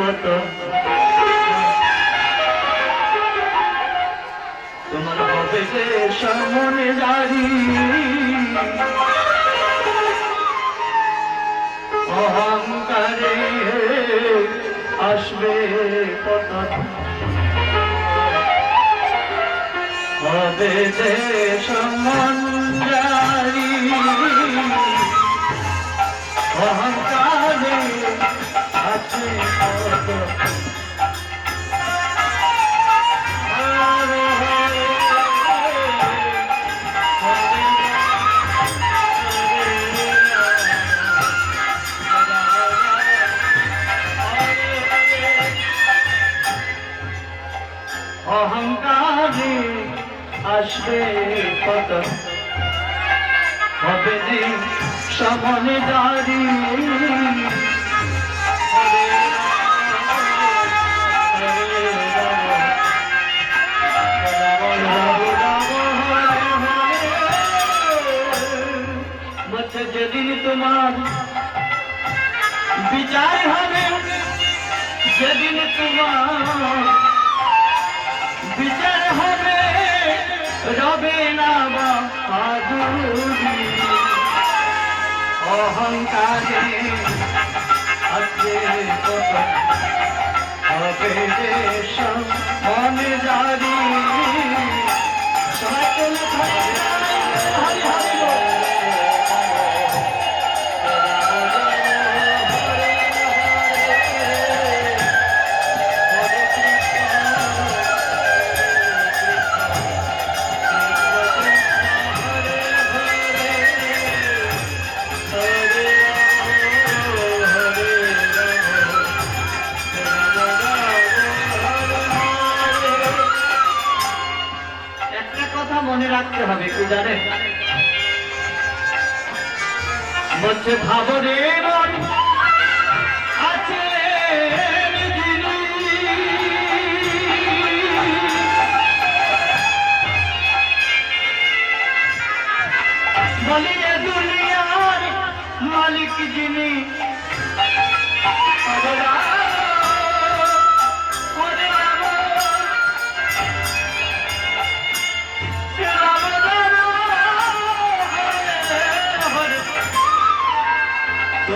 কত তোমার যে সামনে দাঁড়ি অহংকারে আসবে কত হবে যে অহংকারে আসবে কত? হবে যে সমনে যেদিন তোমার বিচার হবে যেদিন তোমার বিচার হবে রবে না অহংকারে কি জানেন বলছে মন আছে।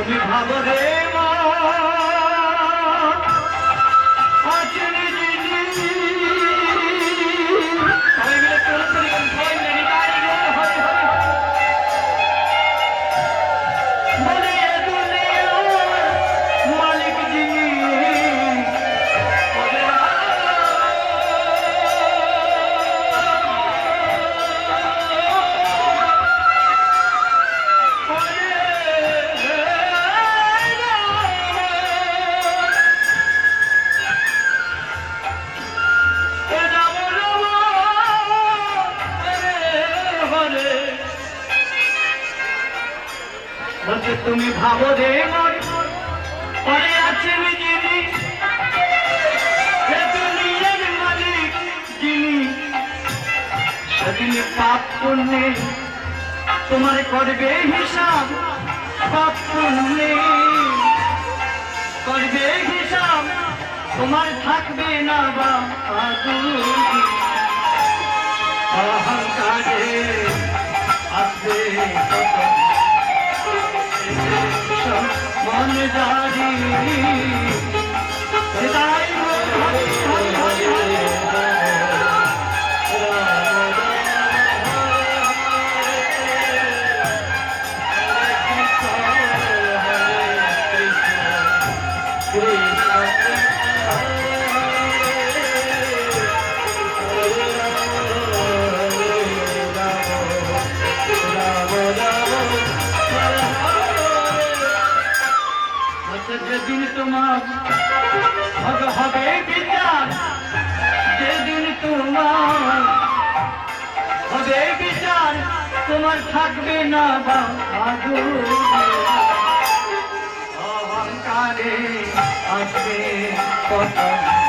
তুমি ভাবরে মা। তুমি ভাবো রে পরে এ মালিক যিনি। পাপ পুণ্যে তোমার করবে হিসাব, পাপ পুণ্যে করবে হিসাব, তোমার থাকবে না বা অহংকারে আসবে মন জারি হৃদয় তোমার হবে হবে বিচার, যেদিন তোমার। হবে বিচার, তোমার থাকবে না বাহাদুর অহংকারে আসবে যে